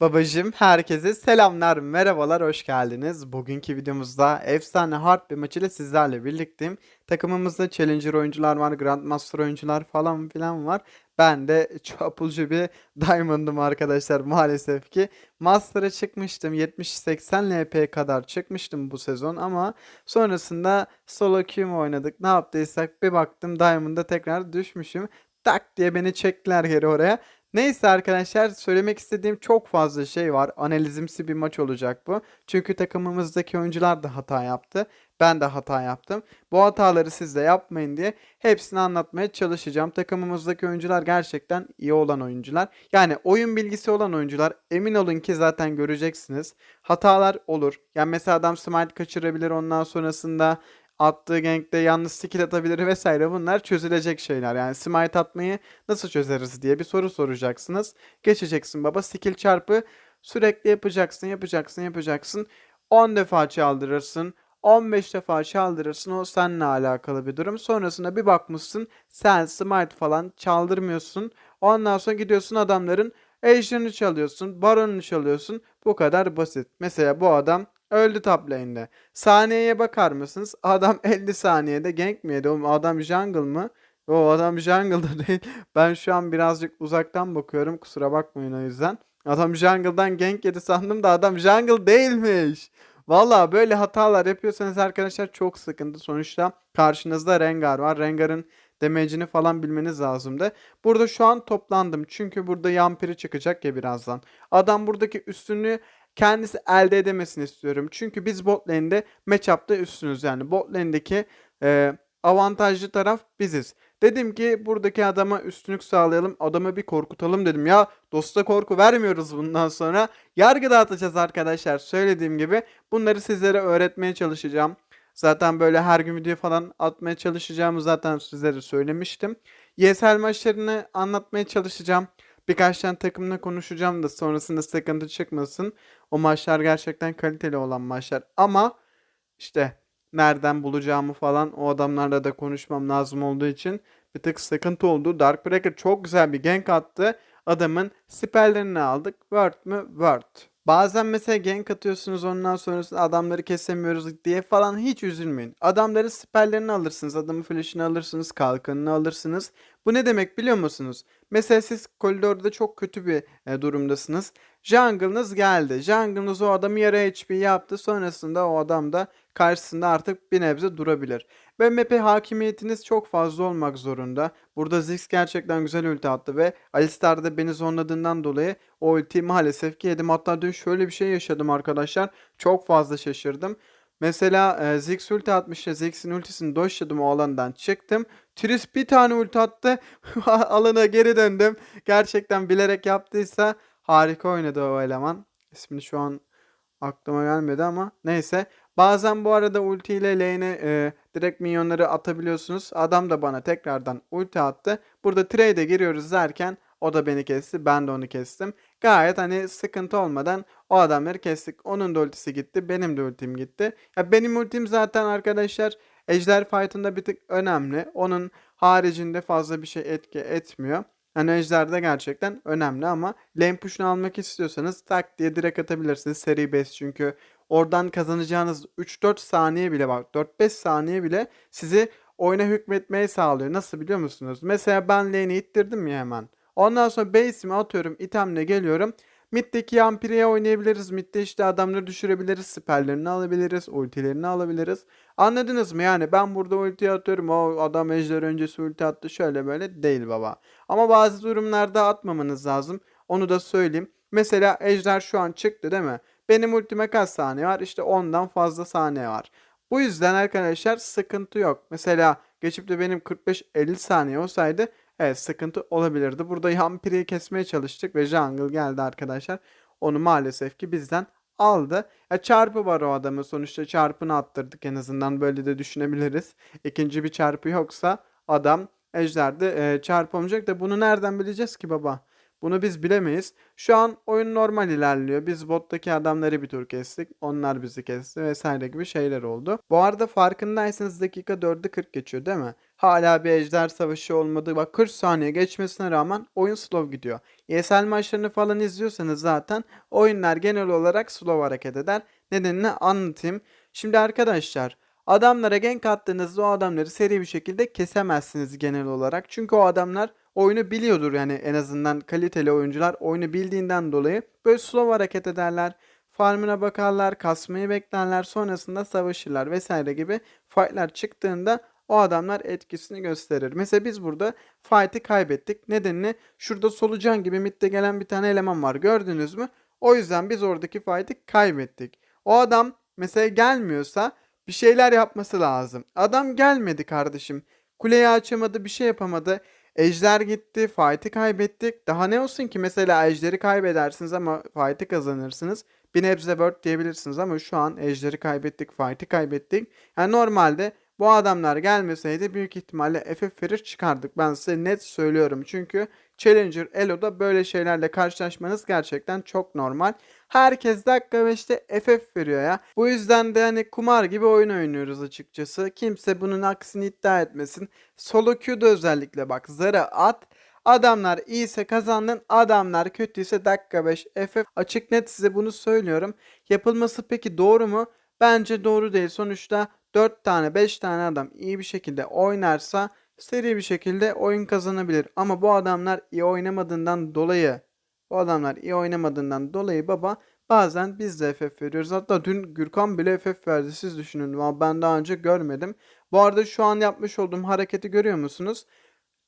Babacım herkese selamlar, merhabalar, hoş geldiniz. Bugünkü videomuzda efsane hard bir maç ile sizlerle birlikteyim. Takımımızda Challenger oyuncular var, Grandmaster oyuncular falan filan var. Ben de çapulcu bir Diamond'ım arkadaşlar maalesef ki. Master'a çıkmıştım, 70-80 LP kadar çıkmıştım bu sezon ama sonrasında solo queue oynadık, ne yaptıysak bir baktım Diamond'a tekrar düşmüşüm. Tak diye beni çektiler geri oraya. Neyse arkadaşlar söylemek istediğim çok fazla şey var. Analizimsi bir maç olacak bu. Çünkü takımımızdaki oyuncular da hata yaptı. Ben de hata yaptım. Bu hataları siz de yapmayın diye hepsini anlatmaya çalışacağım. Takımımızdaki oyuncular gerçekten iyi olan oyuncular. Yani oyun bilgisi olan oyuncular. Emin olun ki zaten göreceksiniz. Hatalar olur. Yani mesela adam smite kaçırabilir ondan sonrasında attığı gankte yalnız skill atabilir vesaire bunlar çözülecek şeyler. Yani smite atmayı nasıl çözeriz diye bir soru soracaksınız. Geçeceksin baba skill çarpı sürekli yapacaksın yapacaksın yapacaksın. 10 defa çaldırırsın. 15 defa çaldırırsın o seninle alakalı bir durum. Sonrasında bir bakmışsın sen smite falan çaldırmıyorsun. Ondan sonra gidiyorsun adamların Ejder'ını çalıyorsun, Baron'unu çalıyorsun. Bu kadar basit. Mesela bu adam öldü top lane'de. Saniyeye bakar mısınız? Adam 50 saniyede gank mi yedi? Adam jungle mı? O adam jungle'da değil. Ben şu an birazcık uzaktan bakıyorum. Kusura bakmayın o yüzden. Adam jungle'dan gank yedi sandım da adam jungle değilmiş. Valla böyle hatalar yapıyorsanız arkadaşlar çok sıkıntı. Sonuçta karşınızda Rengar var. Rengar'ın damage'ini falan bilmeniz lazımdı. Burada şu an toplandım. Çünkü burada Yampiri çıkacak ya birazdan. Adam buradaki üstünlüğü kendisi elde edemesini istiyorum. Çünkü biz bot lane'de matchup'ta üstünüz. Yani bot lane'deki e, avantajlı taraf biziz. Dedim ki buradaki adama üstünlük sağlayalım. Adamı bir korkutalım dedim. Ya dosta korku vermiyoruz bundan sonra. Yargı dağıtacağız arkadaşlar. Söylediğim gibi bunları sizlere öğretmeye çalışacağım. Zaten böyle her gün video falan atmaya çalışacağımı zaten sizlere söylemiştim. ESL maçlarını anlatmaya çalışacağım. Birkaç tane takımla konuşacağım da sonrasında sıkıntı çıkmasın. O maçlar gerçekten kaliteli olan maçlar. Ama işte nereden bulacağımı falan o adamlarla da konuşmam lazım olduğu için bir tık sıkıntı oldu. Darkbreaker çok güzel bir gank attı. Adamın spelllerini aldık. Word mü? Word. Bazen mesela gank atıyorsunuz ondan sonrasında adamları kesemiyoruz diye falan hiç üzülmeyin. Adamların spelllerini alırsınız. Adamın flash'ını alırsınız. Kalkanını alırsınız. Bu ne demek biliyor musunuz? Mesela siz koridorda çok kötü bir e, durumdasınız. Jungle'ınız geldi. Jungle'ınız o adamı yarı HP yaptı. Sonrasında o adam da karşısında artık bir nebze durabilir. Ve map'e hakimiyetiniz çok fazla olmak zorunda. Burada Ziggs gerçekten güzel ulti attı ve Alistar da beni zonladığından dolayı o ultiyi maalesef ki yedim. Hatta dün şöyle bir şey yaşadım arkadaşlar. Çok fazla şaşırdım. Mesela e, Ziggs ulti atmış ya Ziggs'in ultisini doşladım o alandan çıktım. Tris bir tane ulti attı. Alana geri döndüm. Gerçekten bilerek yaptıysa harika oynadı o eleman. İsmini şu an aklıma gelmedi ama neyse. Bazen bu arada ulti ile lane'e e, direkt minyonları atabiliyorsunuz. Adam da bana tekrardan ulti attı. Burada trade'e giriyoruz derken o da beni kesti. Ben de onu kestim. Gayet hani sıkıntı olmadan o adamları kestik. Onun da ultisi gitti. Benim de ultim gitti. Ya benim ultim zaten arkadaşlar Ejder Fight'ında bir tık önemli. Onun haricinde fazla bir şey etki etmiyor. Hani Ejder'de gerçekten önemli ama lane push'unu almak istiyorsanız tak diye direkt atabilirsiniz. Seri base çünkü oradan kazanacağınız 3-4 saniye bile bak 4-5 saniye bile sizi oyuna hükmetmeyi sağlıyor. Nasıl biliyor musunuz? Mesela ben lane'i ittirdim ya hemen. Ondan sonra base'imi atıyorum itemle geliyorum. Mid'deki Yampiri'ye oynayabiliriz. Mid'de işte adamları düşürebiliriz. Spelllerini alabiliriz. Ultilerini alabiliriz. Anladınız mı? Yani ben burada ulti atıyorum. O adam ejder öncesi ulti attı. Şöyle böyle değil baba. Ama bazı durumlarda atmamanız lazım. Onu da söyleyeyim. Mesela ejder şu an çıktı değil mi? Benim ultime kaç saniye var? İşte 10'dan fazla saniye var. Bu yüzden arkadaşlar sıkıntı yok. Mesela geçip de benim 45-50 saniye olsaydı evet sıkıntı olabilirdi. Burada Yampiri'yi kesmeye çalıştık ve Jungle geldi arkadaşlar. Onu maalesef ki bizden aldı. Ya çarpı var o adamın sonuçta çarpını attırdık en azından böyle de düşünebiliriz. İkinci bir çarpı yoksa adam ejderde e, çarpı olmayacak da bunu nereden bileceğiz ki baba? Bunu biz bilemeyiz. Şu an oyun normal ilerliyor. Biz bottaki adamları bir tur kestik. Onlar bizi kesti vesaire gibi şeyler oldu. Bu arada farkındaysanız dakika 4'ü 40 geçiyor değil mi? Hala bir ejder savaşı olmadı. Bak 40 saniye geçmesine rağmen oyun slow gidiyor. ESL maçlarını falan izliyorsanız zaten oyunlar genel olarak slow hareket eder. Nedenini anlatayım. Şimdi arkadaşlar adamlara gank attığınızda o adamları seri bir şekilde kesemezsiniz genel olarak. Çünkü o adamlar oyunu biliyordur yani en azından kaliteli oyuncular oyunu bildiğinden dolayı böyle slow hareket ederler. Farmına bakarlar, kasmayı beklerler, sonrasında savaşırlar vesaire gibi fightlar çıktığında o adamlar etkisini gösterir. Mesela biz burada fight'i kaybettik. Nedenini şurada solucan gibi midde gelen bir tane eleman var. Gördünüz mü? O yüzden biz oradaki fight'i kaybettik. O adam mesela gelmiyorsa bir şeyler yapması lazım. Adam gelmedi kardeşim. Kuleyi açamadı, bir şey yapamadı. Ejder gitti, fight'i kaybettik. Daha ne olsun ki mesela ejderi kaybedersiniz ama fight'i kazanırsınız. Bir nebze word diyebilirsiniz ama şu an ejderi kaybettik, fight'i kaybettik. Yani normalde bu adamlar gelmeseydi büyük ihtimalle FF verir çıkardık. Ben size net söylüyorum. Çünkü Challenger Elo'da böyle şeylerle karşılaşmanız gerçekten çok normal. Herkes dakika 5'te FF veriyor ya. Bu yüzden de hani kumar gibi oyun oynuyoruz açıkçası. Kimse bunun aksini iddia etmesin. Solo queue'da özellikle bak zarı at. Adamlar iyiyse kazandın, adamlar kötüyse dakika 5 FF. Açık net size bunu söylüyorum. Yapılması peki doğru mu? Bence doğru değil. Sonuçta 4 tane 5 tane adam iyi bir şekilde oynarsa seri bir şekilde oyun kazanabilir. Ama bu adamlar iyi oynamadığından dolayı bu adamlar iyi oynamadığından dolayı baba bazen biz de FF veriyoruz. Hatta dün Gürkan bile FF verdi. Siz düşünün. Ama Ben daha önce görmedim. Bu arada şu an yapmış olduğum hareketi görüyor musunuz?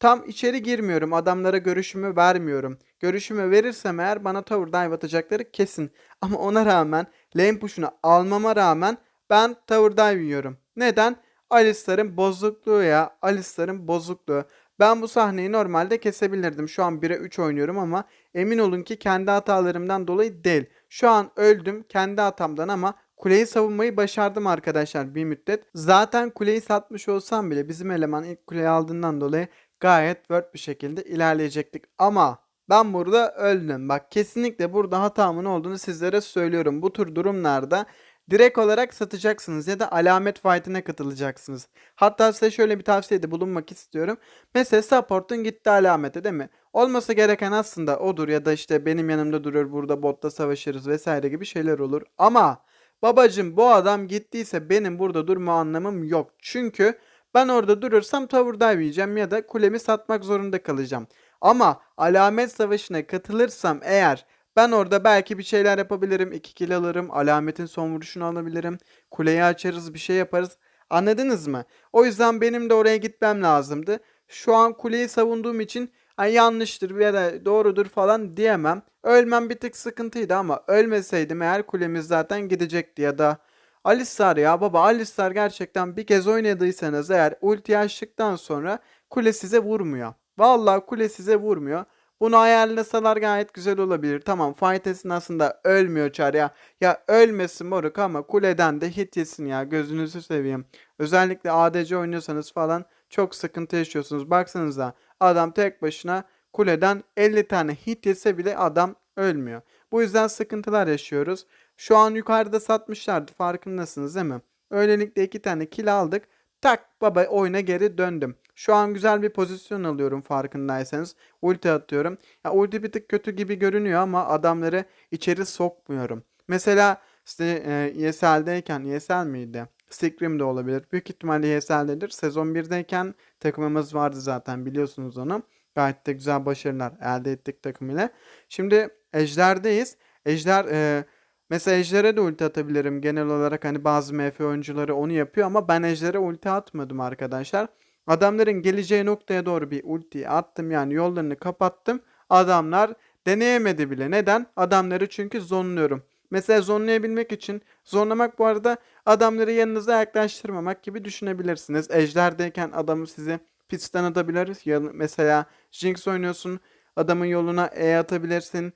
Tam içeri girmiyorum. Adamlara görüşümü vermiyorum. Görüşümü verirsem eğer bana tower dive atacakları kesin. Ama ona rağmen lane push'unu almama rağmen ben tower dive yiyorum. Neden? Alistar'ın bozukluğu ya. Alistar'ın bozukluğu. Ben bu sahneyi normalde kesebilirdim. Şu an 1'e 3 oynuyorum ama emin olun ki kendi hatalarımdan dolayı değil. Şu an öldüm kendi hatamdan ama kuleyi savunmayı başardım arkadaşlar bir müddet. Zaten kuleyi satmış olsam bile bizim eleman ilk kuleyi aldığından dolayı gayet word bir şekilde ilerleyecektik. Ama ben burada öldüm. Bak kesinlikle burada hatamın olduğunu sizlere söylüyorum. Bu tür durumlarda direkt olarak satacaksınız ya da alamet fight'ine katılacaksınız. Hatta size şöyle bir tavsiyede bulunmak istiyorum. Mesela support'un gitti alamete değil mi? Olması gereken aslında odur ya da işte benim yanımda durur burada botta savaşırız vesaire gibi şeyler olur. Ama babacım bu adam gittiyse benim burada durma anlamım yok. Çünkü ben orada durursam dive yiyeceğim ya da kulemi satmak zorunda kalacağım. Ama alamet savaşına katılırsam eğer ben orada belki bir şeyler yapabilirim. 2 kill alırım. Alametin son vuruşunu alabilirim. Kuleyi açarız bir şey yaparız. Anladınız mı? O yüzden benim de oraya gitmem lazımdı. Şu an kuleyi savunduğum için hani yanlıştır ya da doğrudur falan diyemem. Ölmem bir tık sıkıntıydı ama ölmeseydim eğer kulemiz zaten gidecekti ya da Alistar ya baba Alistar gerçekten bir kez oynadıysanız eğer ulti açtıktan sonra kule size vurmuyor. Vallahi kule size vurmuyor. Bunu ayarlasalar gayet güzel olabilir. Tamam fight esnasında ölmüyor çar ya. Ya ölmesin moruk ama kuleden de hit yesin ya. Gözünüzü seveyim. Özellikle ADC oynuyorsanız falan çok sıkıntı yaşıyorsunuz. Baksanıza adam tek başına kuleden 50 tane hit yese bile adam ölmüyor. Bu yüzden sıkıntılar yaşıyoruz. Şu an yukarıda satmışlardı farkındasınız değil mi? Öylelikle iki tane kill aldık. Tak baba oyuna geri döndüm. Şu an güzel bir pozisyon alıyorum farkındaysanız. Ulti atıyorum. Ya ulti bir tık kötü gibi görünüyor ama adamları içeri sokmuyorum. Mesela işte e, ESL'deyken ESL miydi? Scrim de olabilir. Büyük ihtimalle ESL'dedir. Sezon 1'deyken takımımız vardı zaten biliyorsunuz onu. Gayet de güzel başarılar elde ettik takım ile. Şimdi Ejder'deyiz. Ejder e, mesela Ejder'e de ulti atabilirim. Genel olarak hani bazı MF oyuncuları onu yapıyor ama ben Ejder'e ulti atmadım arkadaşlar. Adamların geleceği noktaya doğru bir ulti attım yani yollarını kapattım. Adamlar deneyemedi bile. Neden? Adamları çünkü zonluyorum. Mesela zonlayabilmek için zonlamak bu arada adamları yanınıza yaklaştırmamak gibi düşünebilirsiniz. Ejderdeyken adamı sizi pistten atabiliriz. Ya mesela Jinx oynuyorsun adamın yoluna E atabilirsin.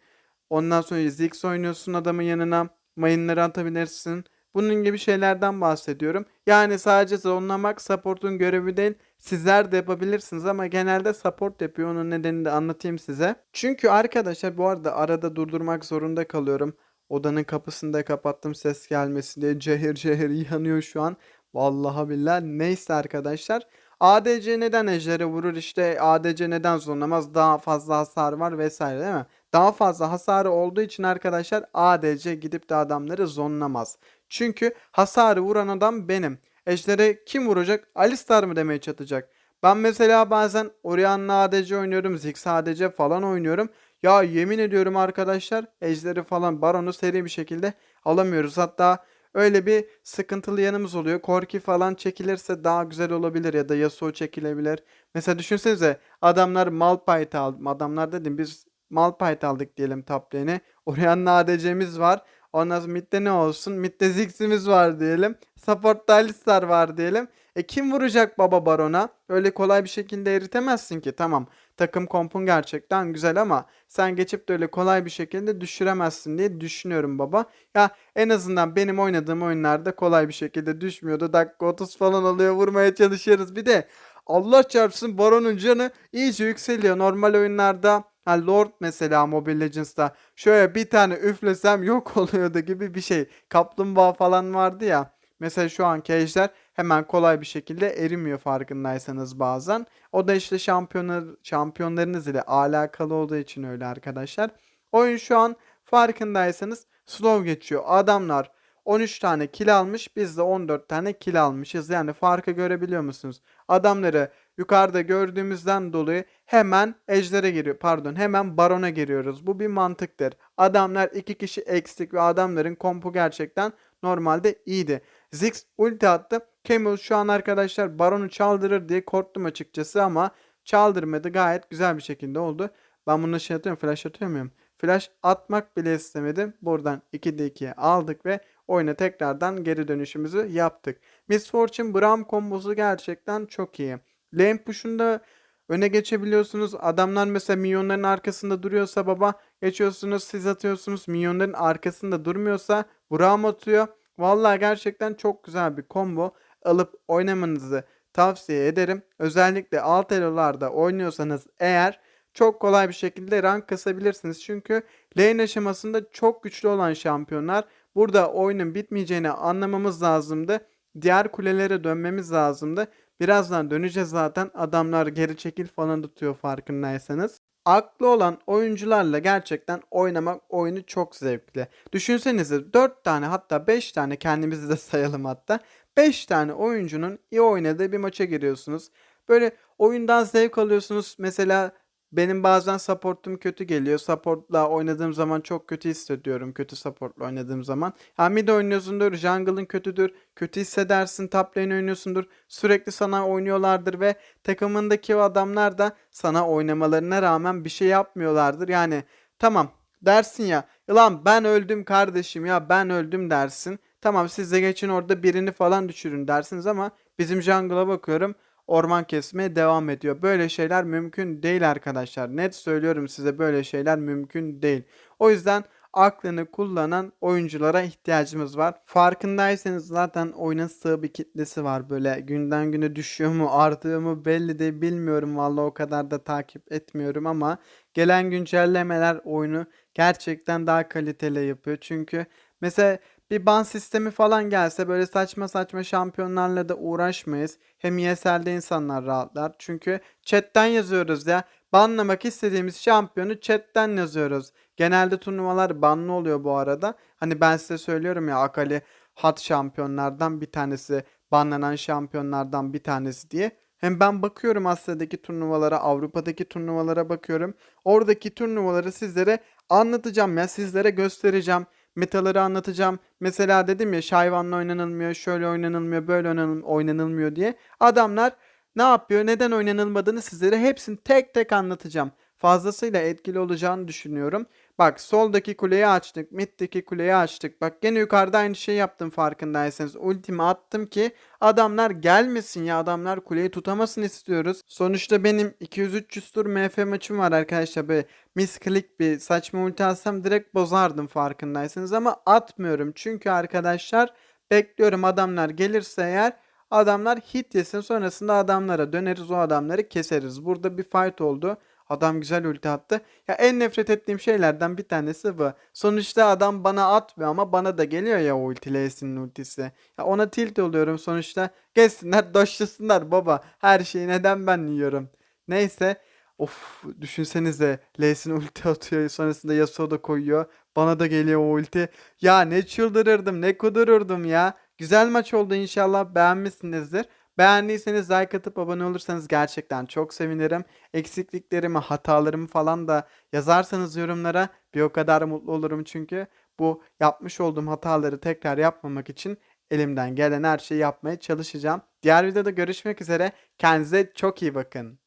Ondan sonra Ziggs oynuyorsun adamın yanına mayınları atabilirsin. Bunun gibi şeylerden bahsediyorum. Yani sadece zonlamak support'un görevi değil. Sizler de yapabilirsiniz ama genelde support yapıyor. Onun nedenini de anlatayım size. Çünkü arkadaşlar bu arada arada durdurmak zorunda kalıyorum. Odanın kapısını da kapattım ses gelmesin diye. Cehir cehir yanıyor şu an. Vallahi billahi. Neyse arkadaşlar. ADC neden ejderi vurur işte ADC neden zonlamaz daha fazla hasar var vesaire değil mi? Daha fazla hasarı olduğu için arkadaşlar ADC gidip de adamları zonlamaz. Çünkü hasarı vuran adam benim. Ejder'e kim vuracak? Alistar mı demeye çatacak? Ben mesela bazen Orianna ADC oynuyorum, Ziggs ADC falan oynuyorum. Ya yemin ediyorum arkadaşlar Ejder'i falan Baron'u seri bir şekilde alamıyoruz. Hatta öyle bir sıkıntılı yanımız oluyor. Korki falan çekilirse daha güzel olabilir ya da Yasuo çekilebilir. Mesela düşünsenize adamlar Malphite aldı. Adamlar dedim biz Malphite aldık diyelim top lane'e. Orianna ADC'miz var. Ondan sonra midde ne olsun? Midde Ziggs'imiz var diyelim. Support'ta Alistar var diyelim. E kim vuracak baba Baron'a? Öyle kolay bir şekilde eritemezsin ki. Tamam takım kompun gerçekten güzel ama sen geçip de öyle kolay bir şekilde düşüremezsin diye düşünüyorum baba. Ya en azından benim oynadığım oyunlarda kolay bir şekilde düşmüyordu. Dakika 30 falan oluyor vurmaya çalışıyoruz. Bir de Allah çarpsın Baron'un canı iyice yükseliyor. Normal oyunlarda Ha Lord mesela Mobile Legends'ta şöyle bir tane üflesem yok oluyordu gibi bir şey. Kaplumbağa falan vardı ya. Mesela şu an ejder hemen kolay bir şekilde erimiyor farkındaysanız bazen. O da işte şampiyonlar, şampiyonlarınız ile alakalı olduğu için öyle arkadaşlar. Oyun şu an farkındaysanız slow geçiyor. Adamlar 13 tane kill almış biz de 14 tane kill almışız. Yani farkı görebiliyor musunuz? Adamları yukarıda gördüğümüzden dolayı hemen ejdere giriyor. Pardon hemen barona giriyoruz. Bu bir mantıktır. Adamlar iki kişi eksik ve adamların kompu gerçekten normalde iyiydi. Ziggs ulti attı. Camel şu an arkadaşlar baronu çaldırır diye korktum açıkçası ama çaldırmadı. Gayet güzel bir şekilde oldu. Ben bunu şey atıyorum flash atıyor muyum? Flash atmak bile istemedim. Buradan 2'de 2'ye aldık ve oyuna tekrardan geri dönüşümüzü yaptık. Miss Fortune Braum kombosu gerçekten çok iyi. Lane push'unda öne geçebiliyorsunuz. Adamlar mesela minyonların arkasında duruyorsa baba geçiyorsunuz siz atıyorsunuz. Minyonların arkasında durmuyorsa Braum atıyor. Vallahi gerçekten çok güzel bir combo alıp oynamanızı tavsiye ederim. Özellikle alt elolarda oynuyorsanız eğer çok kolay bir şekilde rank kasabilirsiniz. Çünkü lane aşamasında çok güçlü olan şampiyonlar. Burada oyunun bitmeyeceğini anlamamız lazımdı. Diğer kulelere dönmemiz lazımdı. Birazdan döneceğiz zaten. Adamlar geri çekil falan tutuyor farkındaysanız. Aklı olan oyuncularla gerçekten oynamak oyunu çok zevkli. Düşünsenize 4 tane hatta 5 tane kendimizi de sayalım hatta. 5 tane oyuncunun iyi oynadığı bir maça giriyorsunuz. Böyle oyundan zevk alıyorsunuz. Mesela benim bazen supportum kötü geliyor. Supportla oynadığım zaman çok kötü hissediyorum. Kötü supportla oynadığım zaman. Ha mid oynuyorsundur, jungle'ın kötüdür. Kötü hissedersin, top lane oynuyorsundur. Sürekli sana oynuyorlardır ve takımındaki o adamlar da sana oynamalarına rağmen bir şey yapmıyorlardır. Yani tamam dersin ya. Ulan ben öldüm kardeşim ya ben öldüm dersin. Tamam siz de geçin orada birini falan düşürün dersiniz ama bizim jungle'a bakıyorum orman kesmeye devam ediyor. Böyle şeyler mümkün değil arkadaşlar. Net söylüyorum size böyle şeyler mümkün değil. O yüzden aklını kullanan oyunculara ihtiyacımız var. Farkındaysanız zaten oyunun sığ bir kitlesi var. Böyle günden güne düşüyor mu artıyor mu belli de bilmiyorum. Vallahi o kadar da takip etmiyorum ama gelen güncellemeler oyunu gerçekten daha kaliteli yapıyor. Çünkü mesela bir ban sistemi falan gelse böyle saçma saçma şampiyonlarla da uğraşmayız. Hem ESL'de insanlar rahatlar. Çünkü chatten yazıyoruz ya. Banlamak istediğimiz şampiyonu chatten yazıyoruz. Genelde turnuvalar banlı oluyor bu arada. Hani ben size söylüyorum ya Akali hat şampiyonlardan bir tanesi. Banlanan şampiyonlardan bir tanesi diye. Hem ben bakıyorum Asya'daki turnuvalara, Avrupa'daki turnuvalara bakıyorum. Oradaki turnuvaları sizlere anlatacağım ya, sizlere göstereceğim metaları anlatacağım. Mesela dedim ya şayvanla oynanılmıyor, şöyle oynanılmıyor, böyle oynanılmıyor diye. Adamlar ne yapıyor, neden oynanılmadığını sizlere hepsini tek tek anlatacağım. Fazlasıyla etkili olacağını düşünüyorum. Bak soldaki kuleyi açtık. Mid'deki kuleyi açtık. Bak gene yukarıda aynı şey yaptım farkındaysanız. Ultimi attım ki adamlar gelmesin ya. Adamlar kuleyi tutamasın istiyoruz. Sonuçta benim 200-300 tur MF maçım var arkadaşlar. Böyle misklik bir saçma ulti alsam direkt bozardım farkındaysanız. Ama atmıyorum. Çünkü arkadaşlar Bekliyorum adamlar gelirse eğer adamlar hit yesin sonrasında adamlara döneriz o adamları keseriz. Burada bir fight oldu. Adam güzel ulti attı. Ya en nefret ettiğim şeylerden bir tanesi bu. Sonuçta adam bana atmıyor ama bana da geliyor ya ulti Lee'sinin ultisi. Ya ona tilt oluyorum sonuçta. Gelsinler doşlasınlar baba. Her şeyi neden ben yiyorum. Neyse. Of düşünsenize Lee'sin ulti atıyor sonrasında Yasuo da koyuyor. Bana da geliyor o ulti. Ya ne çıldırırdım ne kudururdum ya. Güzel maç oldu inşallah beğenmişsinizdir. Beğendiyseniz like atıp abone olursanız gerçekten çok sevinirim. Eksikliklerimi, hatalarımı falan da yazarsanız yorumlara bir o kadar mutlu olurum çünkü bu yapmış olduğum hataları tekrar yapmamak için elimden gelen her şeyi yapmaya çalışacağım. Diğer videoda görüşmek üzere. Kendinize çok iyi bakın.